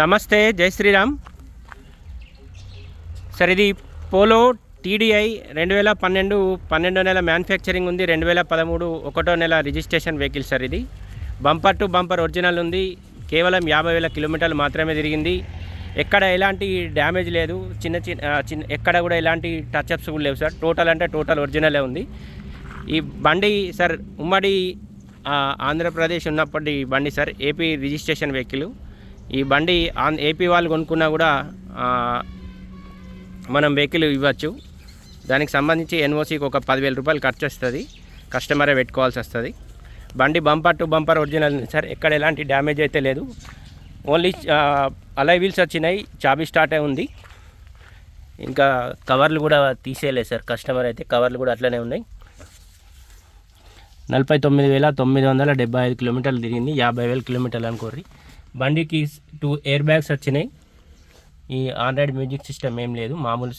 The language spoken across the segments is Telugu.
నమస్తే జై శ్రీరామ్. సార్ ఇది పోలో టీడీఐ రెండు వేల పన్నెండు పన్నెండో నెల మ్యానుఫ్యాక్చరింగ్ ఉంది రెండు వేల పదమూడు ఒకటో నెల రిజిస్ట్రేషన్ వెహికల్ సార్ ఇది. బంపర్ టు బంపర్ ఒరిజినల్ ఉంది కేవలం యాభై వేల కిలోమీటర్లు మాత్రమే తిరిగింది. ఎక్కడ ఎలాంటి డ్యామేజ్ లేదు చిన్న చిన్న చిన్న ఎక్కడ కూడా ఎలాంటి టచ్అప్స్ కూడా లేవు సార్. టోటల్ అంటే టోటల్ ఒరిజినలే ఉంది. ఈ బండి సార్ ఉమ్మడి ఆంధ్రప్రదేశ్ ఉన్నప్పటి బండి సార్ ఏపీ రిజిస్ట్రేషన్ వెహికల్. ఈ బండి ఆన్ ఏపీ వాళ్ళు కొనుక్కున్నా కూడా మనం వెహికల్ ఇవ్వచ్చు. దానికి సంబంధించి ఎన్ఓసికి ఒక పదివేల రూపాయలు ఖర్చు వస్తుంది కస్టమరే పెట్టుకోవాల్సి వస్తుంది బండి బంపర్ టు బంపర్ ఒరిజినల్ ఉంది సార్. ఎక్కడ ఎలాంటి డ్యామేజ్ అయితే లేదు. ఓన్లీ అలై వీల్స్ వచ్చినాయి. చాబీ స్టార్టే ఉంది. ఇంకా కవర్లు కూడా తీసేయలేదు సార్. కస్టమర్ అయితే కవర్లు కూడా అట్లనే ఉన్నాయి. నలభై తొమ్మిది వేల తొమ్మిది వందల డెబ్బై ఐదు కిలోమీటర్లు తిరిగింది. యాభై వేల కిలోమీటర్లు అనుకోర్రి. బండికి టూ ఎయిర్ బ్యాగ్స్ వచ్చినాయి. ఈ ఆండ్రాయిడ్ మ్యూజిక్ సిస్టమ్ ఏం లేదు. మామూలు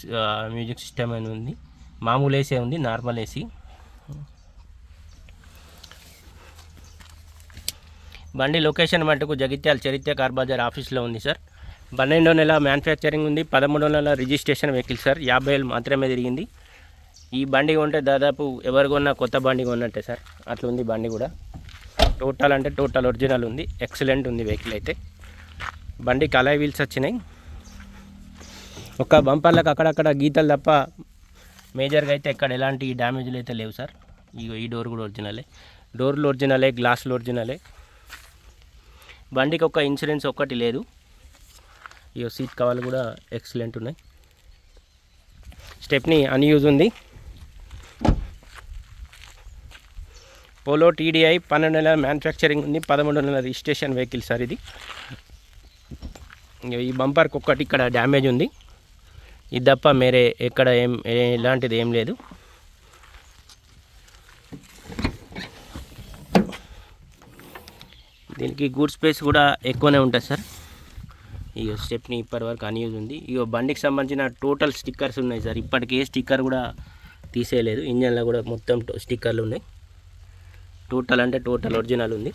మ్యూజిక్ సిస్టమ్ అని ఉంది. మామూలు ఏసీ ఉంది. Normal AC. బండి లొకేషన్ మటుకు జగిత్యాల చరిత్ర కార్ బజార్ ఆఫీస్లో ఉంది సార్. పన్నెండో నెల మ్యానుఫ్యాక్చరింగ్ ఉంది. పదమూడో నెల రిజిస్ట్రేషన్ వెహికల్ సార్. యాభై వేలు మాత్రమే తిరిగింది. ఈ బండి కొంటే దాదాపు ఎవరు కొన్నా కొత్త బండి కొన్నట్టే సార్. అట్లా ఉంది బండి కూడా. టోటల్ అంటే టోటల్ ఒరిజినల్ ఉంది. ఎక్సలెంట్ ఉంది వెహికల్ అయితే. బండికి అలై వీల్స్ వచ్చినాయి. ఒక బంపర్లకు అక్కడక్కడ గీతలు తప్ప మేజర్గా అయితే ఎక్కడ ఎలాంటి డ్యామేజ్లు అయితే లేవు సార్. ఇగో ఈ డోర్ కూడా ఒరిజినలే. డోర్లు ఒరిజినలే గ్లాసులు ఒరిజినలే. బండికి ఒక ఇన్సూరెన్స్ ఒక్కటి లేదు. ఇగో సీట్ కవర్లు కూడా ఎక్సలెంట్ ఉన్నాయి. స్టెప్ని అన్యూజ్ ఉంది. పోలో టీడీఐ పన్నెండు నెలల మ్యానుఫ్యాక్చరింగ్ ఉంది పదమూడు నెలల రిజిస్ట్రేషన్ వెహికల్ సార్ ఇది. ఈ బంపర్కి ఒక్కటి ఇక్కడ డ్యామేజ్ ఉంది. ఇది తప్ప మేరే ఎక్కడ ఏం ఇలాంటిది ఏం లేదు. దీనికి గూడ్ స్పేస్ కూడా ఎక్కువనే ఉంటుంది సార్. ఇగో స్టెప్ని ఇప్పటి వరకు అన్యూజ్ ఉంది. ఇక బండికి సంబంధించిన టోటల్ స్టిక్కర్స్ ఉన్నాయి సార్. ఇప్పటికి ఏ స్టిక్కర్ కూడా తీసేయలేదు. ఇంజన్లో కూడా మొత్తం టో- స్టిక్కర్లు ఉన్నాయి. టోటల్ అంటే టోటల్ ఒరిజినల్ ఉంది.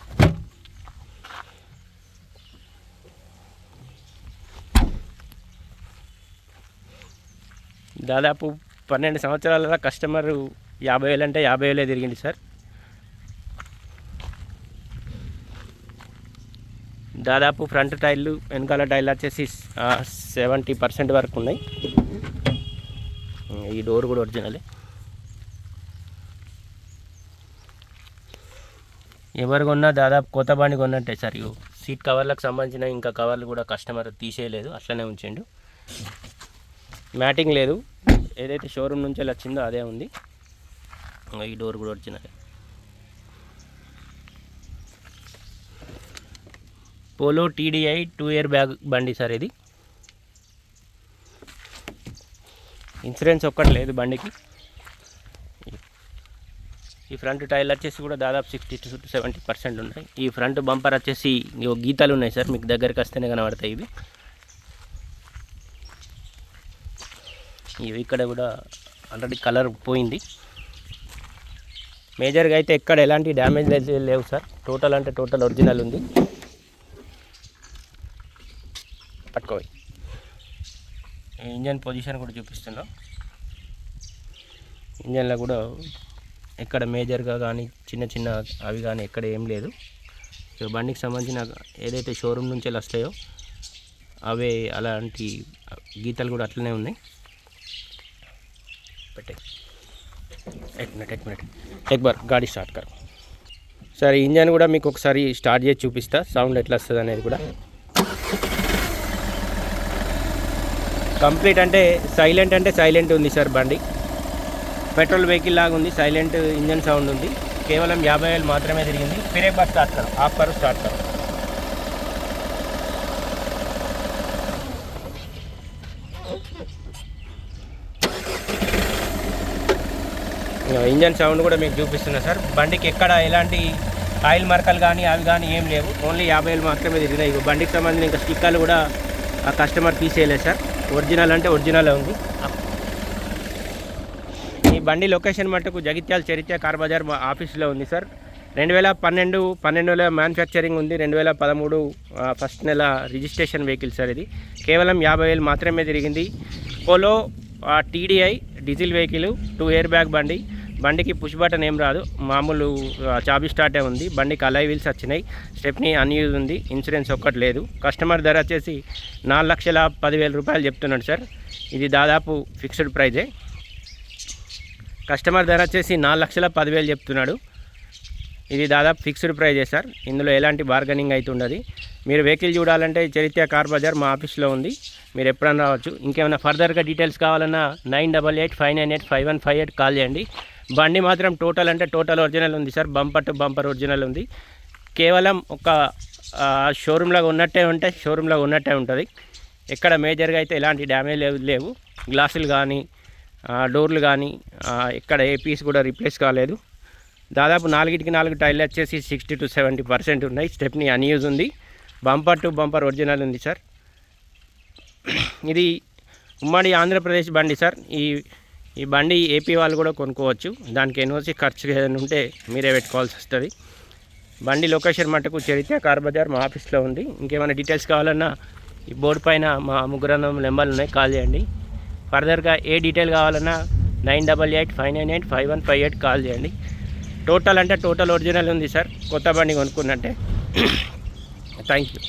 దాదాపు పన్నెండు సంవత్సరాల కస్టమర్ యాభై వేలు అంటే యాభై వేలే తిరిగింది సార్. దాదాపు ఫ్రంట్ టైర్లు వెనకాల టైర్లు వచ్చేసి సెవెంటీ పర్సెంట్ వరకు ఉన్నాయి. ఈ డోర్ కూడా ఒరిజినలే. ఎవరు కొన్నా దాదాపు కొత్త బండి కొన్నట్టే సార్. ఇగో సీట్ కవర్లకు సంబంధించిన ఇంకా కవర్లు కూడా కస్టమర్ తీసేయలేదు అట్లనే ఉంచిండు. మ్యాటింగ్ లేదు. ఏదైతే షోరూమ్ నుంచి వచ్చిందో అదే ఉంది. ఈ డోర్ కూడా వచ్చినది Polo TDI two year bag బండి సార్ ఇది. ఇన్సూరెన్స్ ఒక్కటి లేదు బండికి. ఈ ఫ్రంట్ టైర్లు వచ్చేసి కూడా దాదాపు సిక్స్టీ టు సెవెంటీ పర్సెంట్ ఉన్నాయి. ఈ ఫ్రంట్ బంపర్ వచ్చేసి ఇగో గీతాలు ఉన్నాయి సార్ మీకు దగ్గరికి వస్తేనే కనబడతాయి ఇవి. ఇవి ఇక్కడ కూడా ఆల్రెడీ కలర్ పోయింది. మేజర్గా అయితే ఎక్కడ ఎలాంటి డ్యామేజ్ అయితే లేవు సార్. టోటల్ అంటే టోటల్ ఒరిజినల్ ఉంది. పట్టుకోవి ఇంజన్ పొజిషన్ కూడా చూపిస్తున్నాం. ఇంజన్లో కూడా ఎక్కడ మేజర్గా కానీ చిన్న చిన్న అవి కానీ ఎక్కడ ఏం లేదు. సో బండికి సంబంధించిన ఏదైతే షోరూమ్ నుంచి వస్తాయో అవే అలాంటి గీతలు కూడా అట్లనే ఉన్నాయి. పెట్టే. ఎక్ మినిట్ ఎక్ మినిట్ ఎక్ బార్ గాడి స్టార్ట్ కర్. సరే ఇంజన్ కూడా మీకు ఒకసారి స్టార్ట్ చేసి చూపిస్తా. సౌండ్ ఎట్లా వస్తుంది అనేది కూడా. కంప్లీట్ అంటే సైలెంట్ అంటే సైలెంట్ ఉంది సార్ బండి. పెట్రోల్ వెహికల్ లాగా ఉంది సైలెంట్ ఇంజన్ సౌండ్ ఉంది. కేవలం యాభై వేలు మాత్రమే తిరిగింది. బ్రేక్ బస్ స్టార్ట్ కరు ఆఫ్ కరు స్టార్ట్ కరు. ఇంజన్ సౌండ్ కూడా మీకు చూపిస్తున్నా సార్. బండికి ఎక్కడ ఎలాంటి ఆయిల్ మరకలు కానీ అవి కానీ ఏం లేవు. ఓన్లీ యాభై వేలు మాత్రమే తిరిగినాయి. ఇవి బండికి సంబంధించిన ఇంకా స్టిక్కర్లు కూడా ఆ కస్టమర్ తీసేయలేదు సార్. ఒరిజినల్ అంటే ఒరిజినల్ ఉంది. బండి లొకేషన్ మటుకు జగిత్యాల చరిత్ర కార్ బజార్ ఆఫీస్లో ఉంది సార్. రెండు వేల పన్నెండు పన్నెండు వేల మ్యానుఫ్యాక్చరింగ్ ఉంది రెండు వేల పదమూడు ఫస్ట్ నెల రిజిస్ట్రేషన్ వెహికల్ సార్ ఇది. కేవలం యాభై వేలు మాత్రమే తిరిగింది. Polo TDI diesel vehicle two airbag బండి. బండికి పుష్ బటన్ ఏం రాదు మామూలు చాబీ స్టార్టే ఉంది. బండికి అలై వీల్స్ వచ్చినాయి. స్టెప్ని అన్యూజ్ ఉంది ఇన్సూరెన్స్ ఒక్కటి లేదు. కస్టమర్ ధర వచ్చేసి నాలుగు లక్షల పదివేల రూపాయలు చెప్తున్నాడు సార్. ఇది దాదాపు ఫిక్స్డ్ ప్రైజే. కస్టమర్ ధర వచ్చేసి నాలుగు లక్షల పదివేలు చెప్తున్నాడు. ఇది దాదాపు ఫిక్స్డ్ ప్రైజే సార్. ఇందులో ఎలాంటి బార్గెనింగ్ అయితే ఉండదు. మీరు వెహికల్ చూడాలంటే చరిత్ర కార్ బజార్ మా ఆఫీస్లో ఉంది. మీరు ఎప్పుడైనా రావచ్చు. ఇంకేమైనా ఫర్దర్గా డీటెయిల్స్ కావాలన్నా nine double eight five nine eight five one five eight call చేయండి. బండి మాత్రం టోటల్ అంటే టోటల్ ఒరిజినల్ ఉంది sir. Bumper to bumper original ఉంది. కేవలం ఒక షోరూమ్లో ఉన్నట్టే ఉంటే షోరూమ్లో ఉన్నట్టే ఉంటుంది. ఎక్కడ మేజర్గా అయితే ఎలాంటి డ్యామేజ్ లేవు. లేవు. గ్లాసులు కానీ డోర్లు కానీ ఎక్కడ ఏ పీస్ కూడా రీప్లేస్ కాలేదు. దాదాపు నాలుగిటికి నాలుగు టైర్లు వచ్చేసి సిక్స్టీ టు సెవెంటీ పర్సెంట్ ఉన్నాయి. స్టెప్ని అన్యూజ్ ఉంది. బంపర్ టు బంపర్ ఒరిజినల్ ఉంది సార్ ఇది ఉమ్మడి ఆంధ్రప్రదేశ్ బండి సార్ ఈ ఈ బండి ఏపీ వాళ్ళు కూడా కొనుక్కోవచ్చు. దానికి ఎన్ఓసి ఖర్చు ఏదైనా ఉంటే మీరే పెట్టుకోవాల్సి వస్తుంది. బండి లొకేషన్ మటుకు చరిత్ర కార్ బజార్ మా ఆఫీస్లో ఉంది. ఇంకేమైనా డీటెయిల్స్ కావాలన్నా ఈ బోర్డు పైన మా ముగ్గురు నెంబర్లు ఉన్నాయి. కాల్ చేయండి. ఫర్దర్గా ఏ డీటెయిల్ కావాలన్నా nine double eight five nine eight five one five eight call చేయండి. టోటల్ అంటే టోటల్ ఒరిజినల్ ఉంది సార్. కొత్త బండి కొనుక్కున్నట్టే థ్యాంక్ యూ.